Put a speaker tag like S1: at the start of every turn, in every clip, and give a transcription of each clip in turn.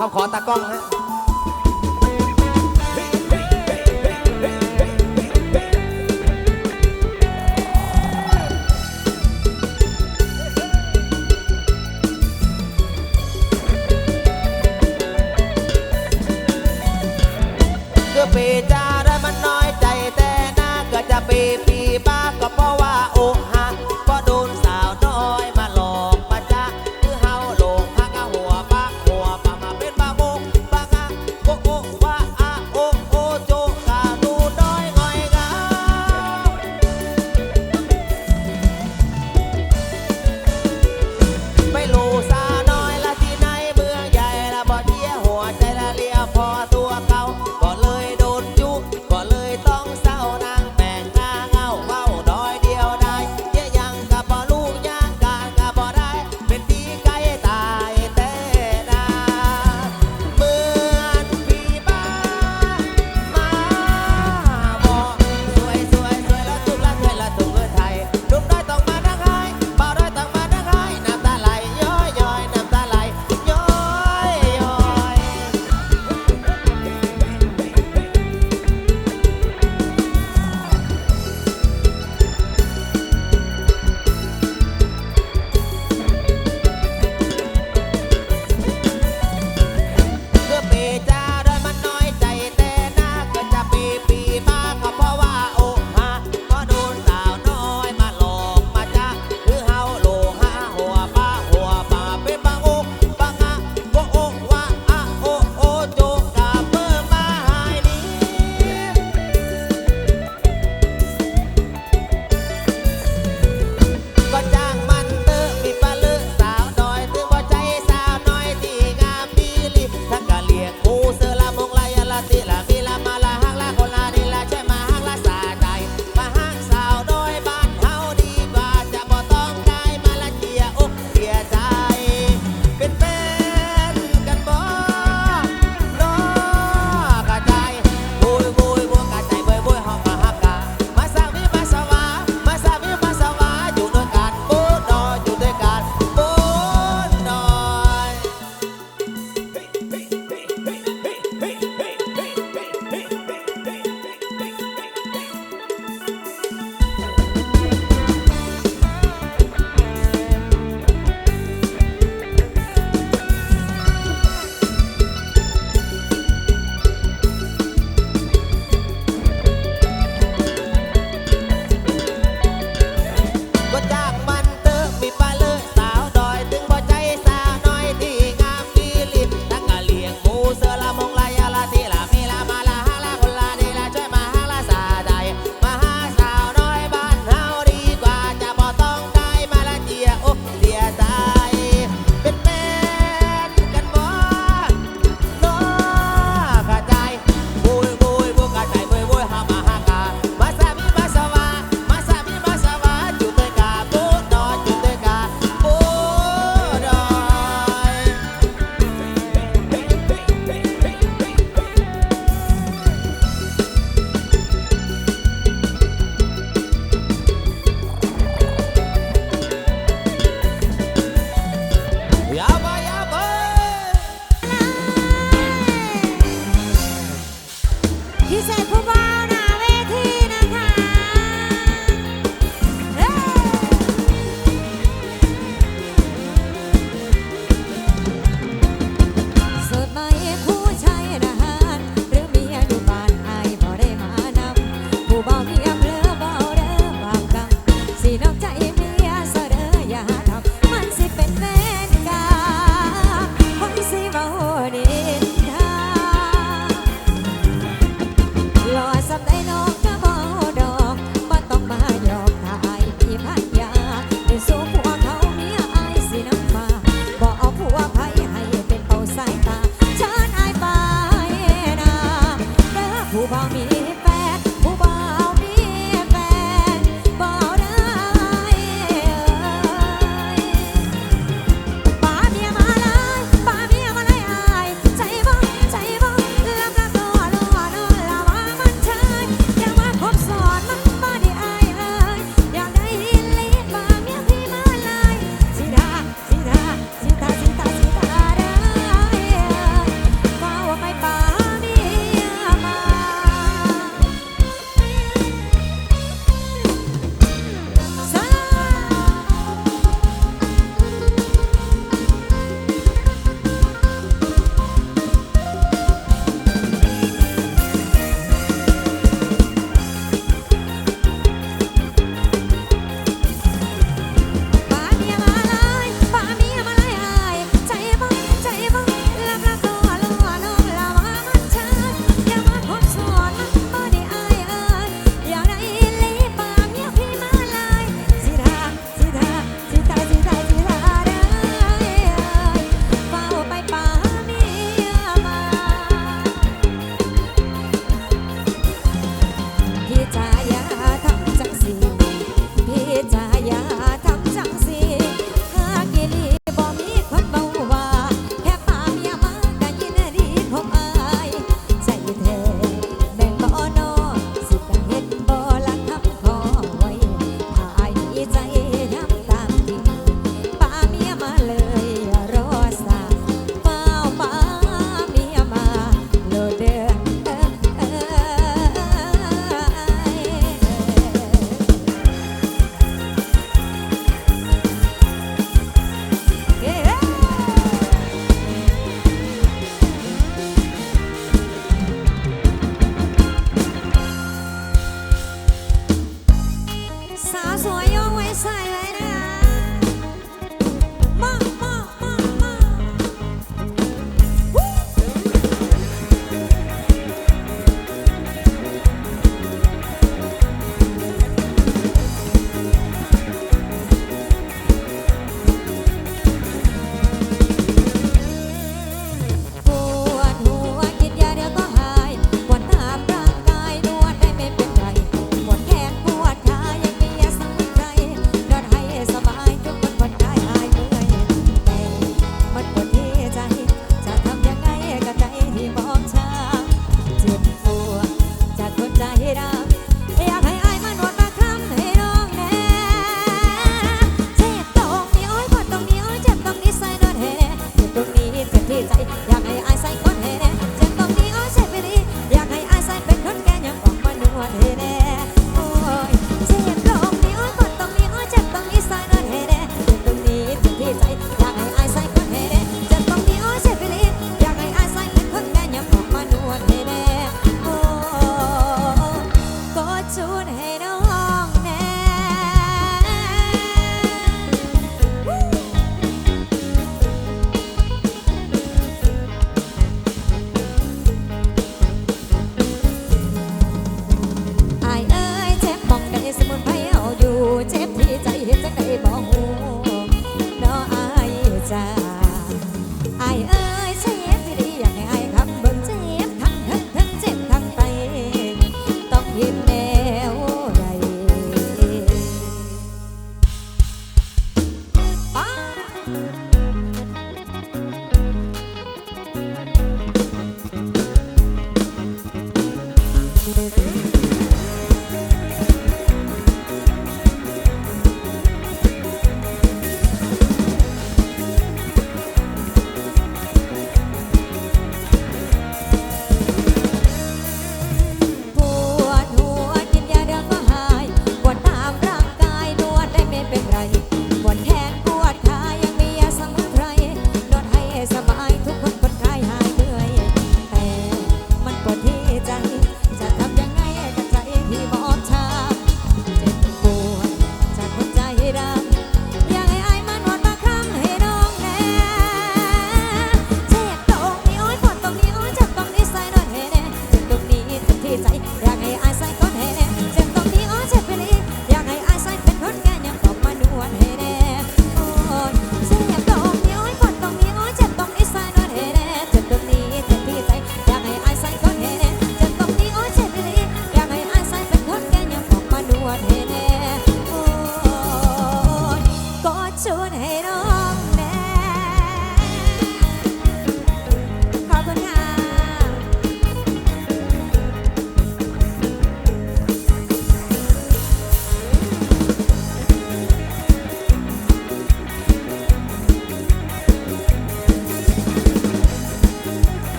S1: ครับขอตากล้องฮะ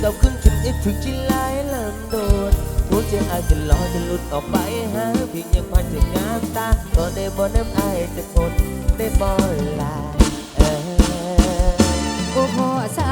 S1: เมื่อนึกกับคุณถึงได้ถึงใจร้ายลำโดนหัวใจอายจะลอยจะหลุดออกไปหาเพียงยังพันจากงามตาก็ได้บนน้ำอายจะทนได้บ่ลาเออ
S2: โอ้พ่อสา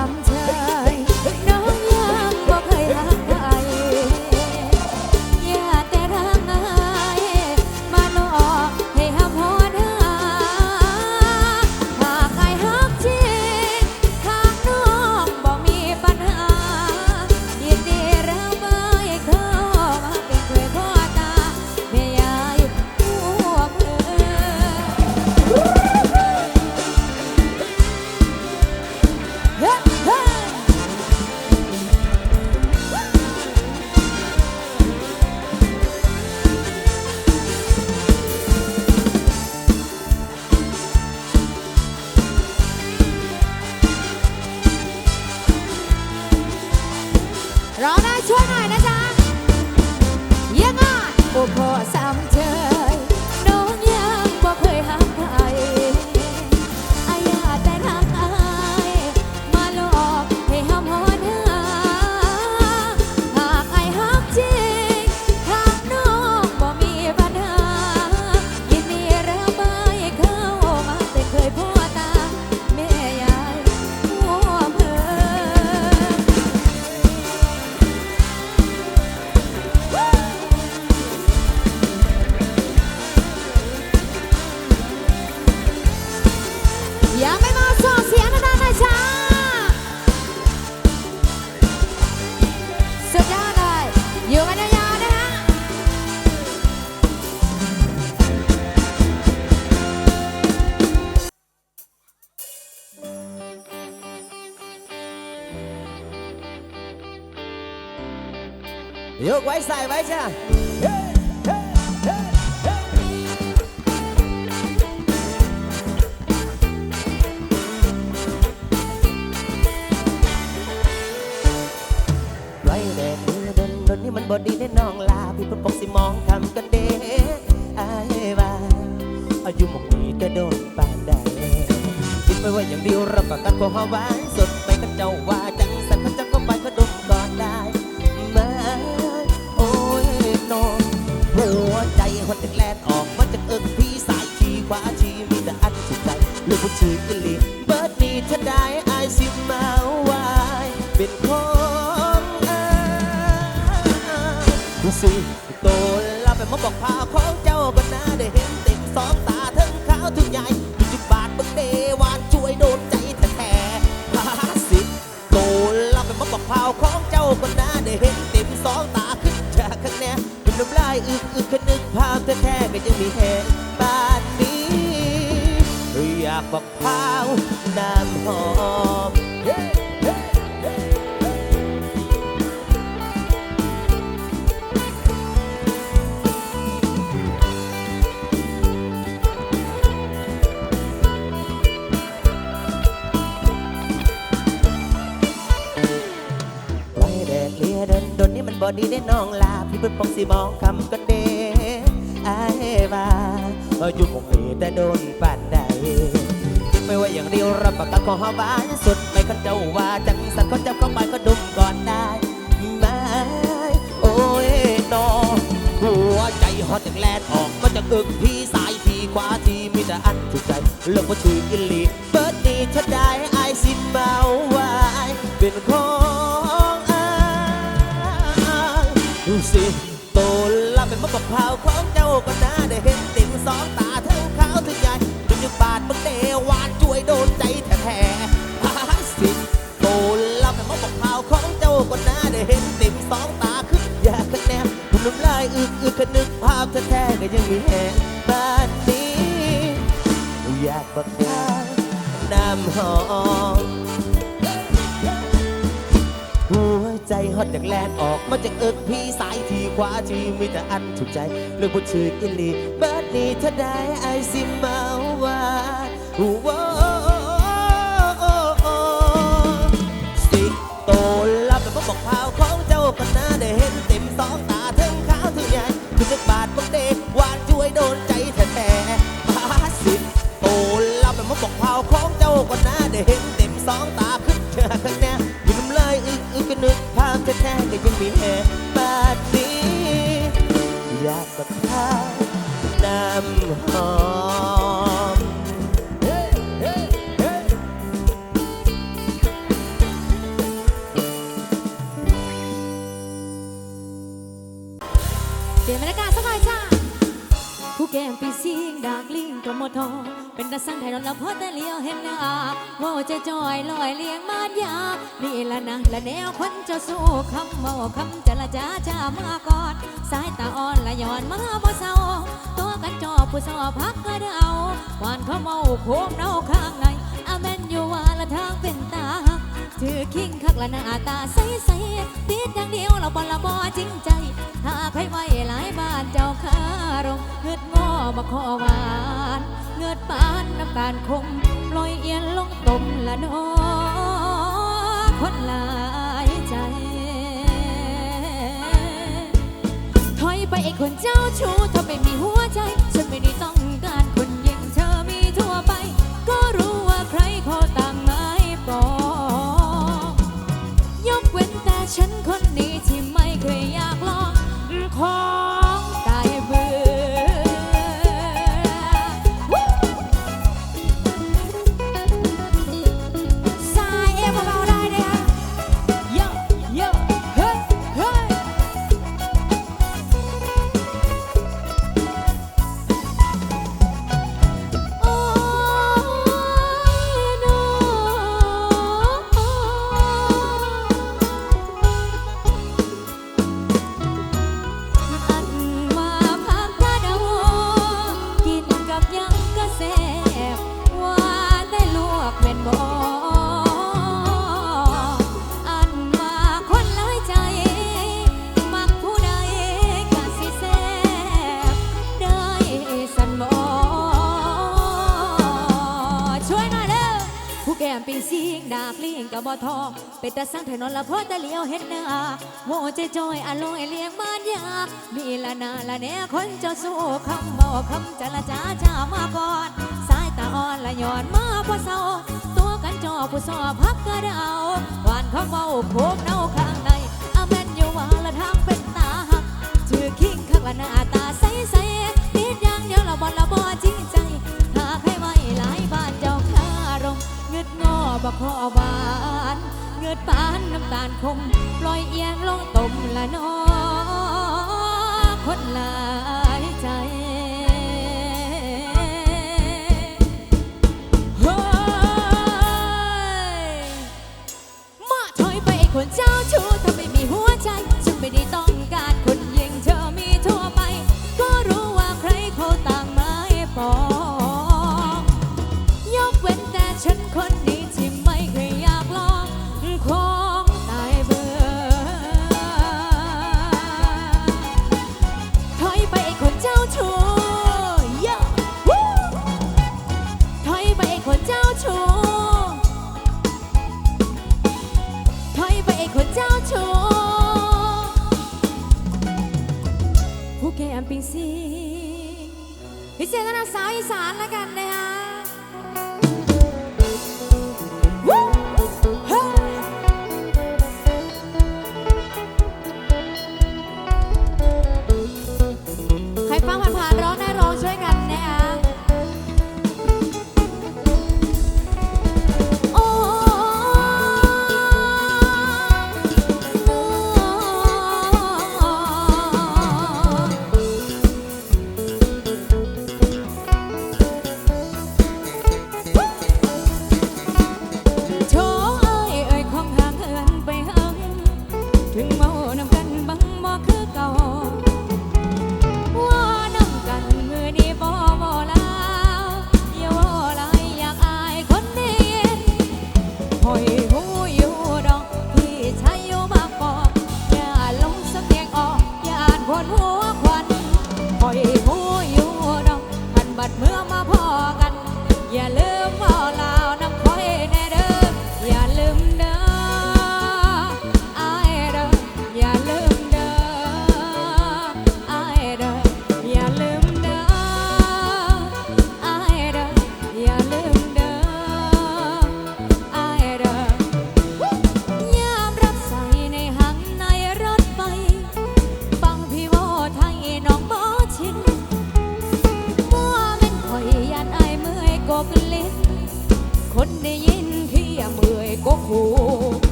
S2: ยังไม่มาส่งเสียงดังๆหน่อยจ้าสุดยอดเลยอยู่กันยาวๆนะฮะ
S1: ยกไว้ใส่ไว้จ้ะ ดีแน่นองล บอกพาของเจ้าก็น่าได้เห็นเต็มสองตาทั้งขาวทั้งใหญ่จุดบาทบังเดวานช่วยโดนใจแท้ๆฮ่าสิโตแล้วไปมาบอกพาของเจ้าก็น่าได้เห็นเต็มสองตาขึ้นจากข้างแน่เป็นน้ำลายอึกอึกขนึกภาพแท้ๆก็ยังมีแห่งบ้านนี้อยากบอกพาวน้ำหอม นนี่มันบอดีได้น้องลาพี่เพิ่นปองสิมองคำกันเด้ไอ้ว่าอายุคงมีแต่โดนปานใดไม่ว่าอย่างเดียวรับประกันของหอบ้านสุดไม่คันเจ้าว่าจังสันเขาเจ้าเข้าไปก็ดุมก่อนได้มาโอ้ยนอหัวใจฮอตอย่างแลนออกมาจากอึกพี่สายทีขวาทีมีแต่อันถูกใจเลือกว่าชื่อกินลี ผู้ใหญ่จนยุบาทบังเดวานช่วยโดนใจแท้ๆฮ่าสิโตแล้วเป็นมะกอกข่าวของเจ้าก็น่าได้เห็นติ่มสองตาขึ้นอยากคะแนนคุณน้ำลายอึกอึกขนึกภาพแท้ๆก็ยังมีแห่งบ้านนี้อยากบอกว่าน้ำหอม ฮอตอย่างแลนออกมาจากเอิกพี่สายที่ขวาที่มีแต่อันถูกใจเรื่องบนชื่ออิลีเบิร์ดนี่ถ้าได้ไอซิมาว่าว้าสิโตลับแล้วบอกข่าวของเจ้าคนน้าได้เห็นเต็มสองตาทั้งขาวทั้งใหญ่คือจกบาดบักเด็กวานช่วยโดนใจแท้ๆมา
S2: สิโตลับแล้วบอกข่าวของเจ้าคนน้าได้เห็นเต็มสองตาขึ้นเธอข้างหน้ time the time they can be here. ทอเป็นตาสังไทยนนละพอแต่เลี้ยวเห็นหน้าโง่ใจจอยลอยเลี้ยงมารยานี่ละนะละแนวคนจะสู้คำเมาคำจะละจ้าจ้ามาก่อน สายตาอ่อนละย้อนมาบ่เศร้าตัวกันจอผู้สอบพักก็เดาหวานเขาเมาโคมเนาข้างในอาแมนอยู่ว่าละทางเป็นตา ถือคิงคักละหน้าตาใสใสติดอย่างเดียวเราบอละบอจริงใจ หากใครไว้หลายบ้านเจ้าคารมเงืดงอมาขอหวานเงืดปานน้ำตาลคมลอยเอียนลงตมละนอคนหลายใจ ถอยไปไอ้คนเจ้าชู้เธอไม่มีหัวใจ ฉันไม่ได้ต้อง เป็นตาสังถนนละพ่อต่เลี้ยวเห็นหน้าโง่ใจจอยอร่อยเลี้ยงบ้านยากนี่ละนาละแน่คนเจ้าสู้คำบอกคำจะละจ้าจ้ามาก่อน สายตาอ่อนละย้อนมาพอเศร้าตัวกันจอผู้สอบพักกระเดาหวานเขาเมาโคกเน่าข้างในอาแมนอยู่ว่าละทางเป็นตาหักชื่อคิงข้างละหน้าตาใสใสๆนิดอย่างเดียวเราบอลละบอจริงใจหากให้ไว้หลายบ้านเจ้าคารมเงืดงอบ่ขอหวา เงืดปานน้ำตาลคมปล่อยเอียงลงตมละนอคนหลายใจเฮ้ยมาถอยไปคนเจ้าชู้ถ้าไม่มีหัวใจ สีพิเศษกับนางสาวอีสานแล้วกันนะคะ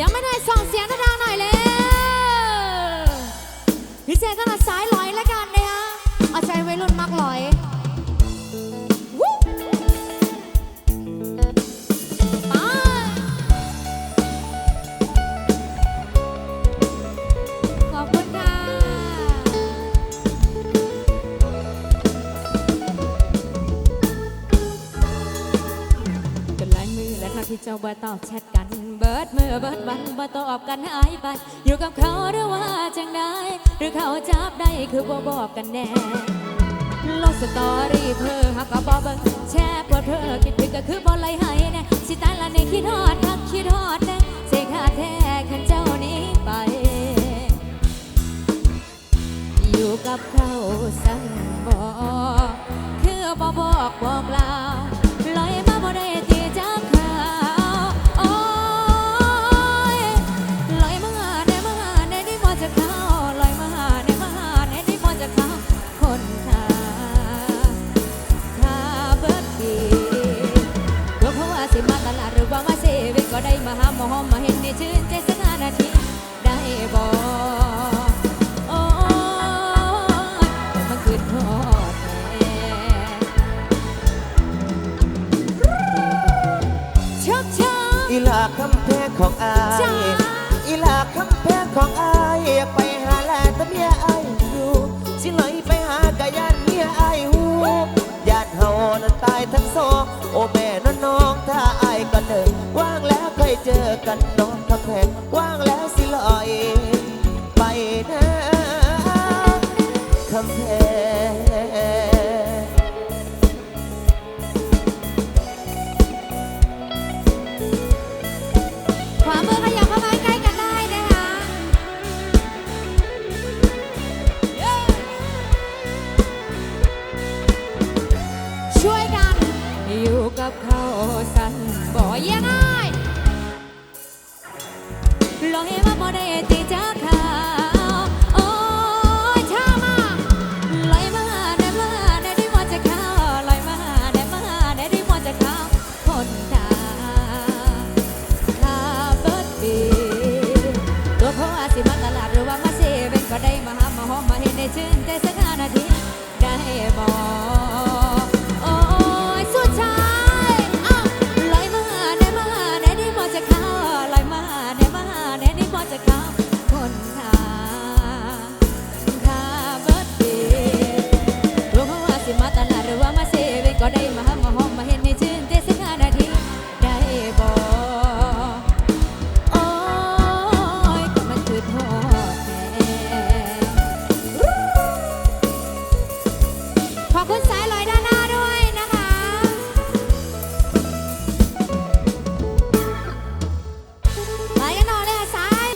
S2: ยังไม่ได้ส่องเสียงดังหน่อยเลยพี่เจก็มาสายลอยและกันนะฮะเอาใจไวัรุ่นมักลอยเจ้าบ่าตอบแชทกัน เบิดมือเบิดวันบ่ตอบกันหายไปอยู่กับเขาหรือว่าจังได้ หรือเขาจับได้คือบ่บอกกันแน่ลงสตอรี่เพื่อหักก็บ่เบิ่งแชร์พอเธอคิดถึงก็คือบ่ไหลให้แน่สิตายละในคิดฮอดทักคิดฮอดแน่เสียค่าแท้คันเจ้านี้ไป อยู่กับเขาสั่งบอกคือบ่บอกบอกลาว มาหาหมอมาเห็นในชื่นใจสักห้านาทีได้บอกโอ้ยมันคืนทอดแท้ชักช้า
S1: อีลาคำแพงของอาย
S2: จ้า
S1: อีลาคำแพงของอายอยากไป ห
S2: รื